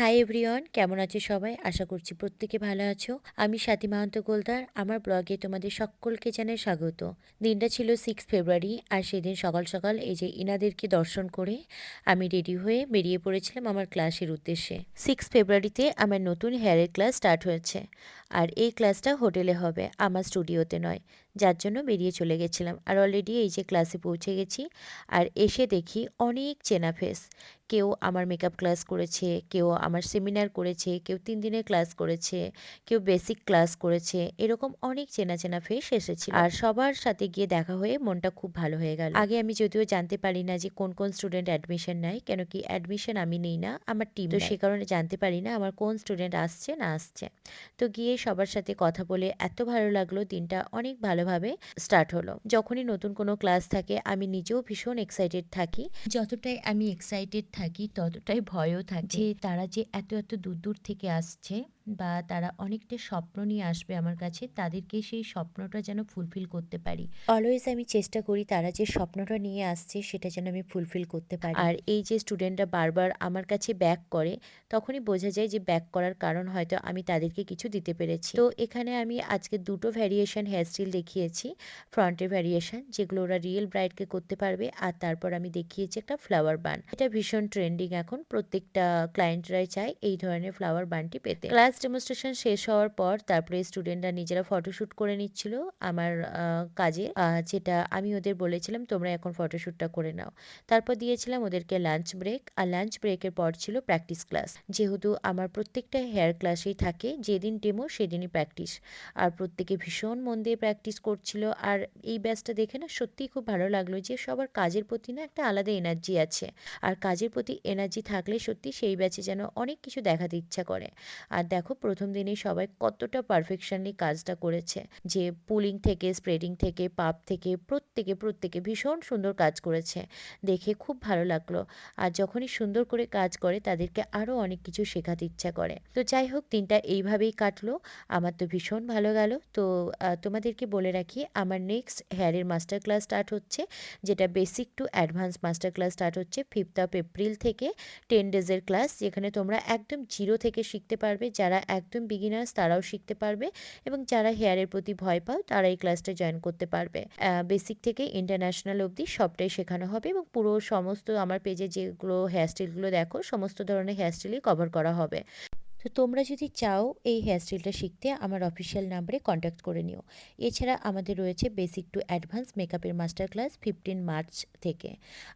Hi everyone কেমন আছো সবাই? আশা করছি প্রত্যেকে ভালো আছো। আমি স্বাতি মাহান্ত গোলদার। আমার ব্লগে তোমাদের সকলকে জানাই স্বাগত। দিনটা ছিল সিক্স ফেব্রুয়ারি আর সেদিন সকাল সকাল এই যে ইনাদেরকে দর্শন করে আমি রেডি হয়ে বেরিয়ে পড়েছিলাম আমার ক্লাসের উদ্দেশ্যে। সিক্স ফেব্রুয়ারিতে আমার নতুন হেয়ারের ক্লাস স্টার্ট হয়েছে। আর এই ক্লাসটা হোটেলে হবে, আমার স্টুডিওতে নয়। যার জন্য বেরিয়ে চলে গেছিলাম। আর অলরেডি এই যে ক্লাসে পৌঁছে গেছি। আর এসে দেখি অনেক চেনা ফেস কেউ আমার মেকআপ ক্লাস করেছে কেউ আমার সেমিনার করেছে কেউ তিন দিনের ক্লাস করেছে কেউ বেসিক ক্লাস করেছে। এরকম অনেক চেনা চেনা ফেস এসেছিল। আর সবার সাথে গিয়ে দেখা হয়ে মনটা খুব ভালো হয়ে গেল। আগে আমি যদিও জানতে পারি না যে কোন কোন স্টুডেন্ট অ্যাডমিশন নেয় কেন কি অ্যাডমিশন আমি নেই না আমার টিম তো সে কারণে জানতে পারি না আমার কোন স্টুডেন্ট আসছে না আসছে। তো গিয়ে সবার সাথে কথা বলে এত ভালো লাগল দিনটা অনেক ভালোভাবে স্টার্ট হলো। যখনই নতুন কোনো ক্লাস থাকে আমি নিজেও ভীষণ এক্সাইটেড থাকি। যতটাই আমি এক্সাইটেড থাকি ততটাই ভয়ও থাকে। যে তারা যে এত এত দূর দূর থেকে আসছে বা তারা অনেকটা স্বপ্ন নিয়ে আসবে আমার কাছে তাদেরকে সেই স্বপ্নটা যেন ফুলফিল করতে পারি। অলওয়েজ আমি চেষ্টা করি তারা যে স্বপ্নটা নিয়ে আসছে সেটা যেন আমি ফুলফিল করতে পারি। আর এই যে স্টুডেন্টরা বারবার আমার কাছে ব্যাক করে তখনই বোঝা যায় যে ব্যাক করার কারণ হয়তো আমি তাদেরকে কিছু দিতে পেরেছি। তো এখানে আমি আজকে দুটো ভ্যারিয়েশন হেয়ারস্টাইল দেখিয়েছি ফ্রন্টের ভ্যারিয়েশন যেগুলো ওরা রিয়েল ব্রাইডকে করতে পারবে আর তারপর আমি দেখিয়েছি একটা ফ্লাওয়ার বান এটা ভীষণ ট্রেন্ডিং এখন প্রত্যেকটা ক্লায়েন্টরাই চায় এই ধরনের ফ্লাওয়ার বানটি পেতে। ক্লাস ডেমনস্ট্রেশন শেষ হওয়ার পর তারপরে স্টুডেন্টরা নিজেরা ফটোশ্যুট করে নিচ্ছিল আমার কাজে। যেটা আমি ওদের বলেছিলাম, তোমরা এখন ফটোশ্যুটটা করে নাও। তারপর দিয়েছিলাম ওদেরকে লাঞ্চ ব্রেক আর লাঞ্চ ব্রেকের পর ছিল প্র্যাকটিস ক্লাস যেহেতু আমার প্রত্যেকটা হেয়ার ক্লাসেই থাকে, যেদিন ডেমো সেদিনই প্র্যাকটিস আর প্রত্যেকে ভীষণ মন দিয়ে প্র্যাকটিস করছিল। আর এই ব্যাচটা দেখে না সত্যিই খুব ভালো লাগল যে সবার কাজের প্রতি না একটা আলাদা এনার্জি আছে। আর কাজের প্রতি এনার্জি থাকলে সত্যি সেই ব্যাচে যেন অনেক কিছু দেখাতে ইচ্ছা করে। আর দেখো প্রথম দিনেই সবাই কতটা পারফেকশনলি কাজটা করেছে। যে পুলিং থেকে স্প্রেডিং থেকে পাপ থেকে, প্রত্যেকে প্রত্যেকে ভীষণ সুন্দর কাজ করেছে। দেখে খুব ভালো লাগল। আর যখনই সুন্দর করে কাজ করে, তাদেরকে আরও অনেক কিছু শেখাতে ইচ্ছা করে। তো যাই হোক, দিনটা এইভাবেই কাটলো। আমার তো ভীষণ ভালো গেল। তো তোমাদেরকে বলে রাখি, আমার নেক্সট হেয়ারের মাস্টার ক্লাস স্টার্ট হচ্ছে, যেটা basic to advance master class start হচ্ছে ফিফথ অফ এপ্রিল থেকে টেন ডেজের ক্লাস যেখানে তোমরা একদম জিরো থেকে শিখতে পারবে, যারা একদম বিগিনার্স তারাও শিখতে পারবে এবং যারা হেয়ারের প্রতি ভয় পাও তারা এই ক্লাসটা জয়েন করতে পারবে। বেসিক থেকে ইন্টারন্যাশনাল অবধি সবটাই শেখানো হবে এবং পুরো সমস্ত আমার পেজে যেগুলো হেয়ারস্টাইলগুলো দেখো, সমস্ত ধরনের হেয়ারস্টাইলই কভার করা হবে। তো তোমরা যদি চাও এই হেয়ারস্টাইলটা শিখতে, আমার অফিসিয়াল নাম্বারে কন্ট্যাক্ট করে নিও। এছাড়া আমাদের রয়েছে বেসিক টু অ্যাডভান্স মেকআপের মাস্টার ক্লাস ফিফটিন মার্চ থেকে।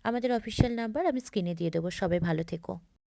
আমাদের অফিসিয়াল নাম্বার আমি স্ক্রিনে দিয়ে দেবো, সবাই ভালো থেকো।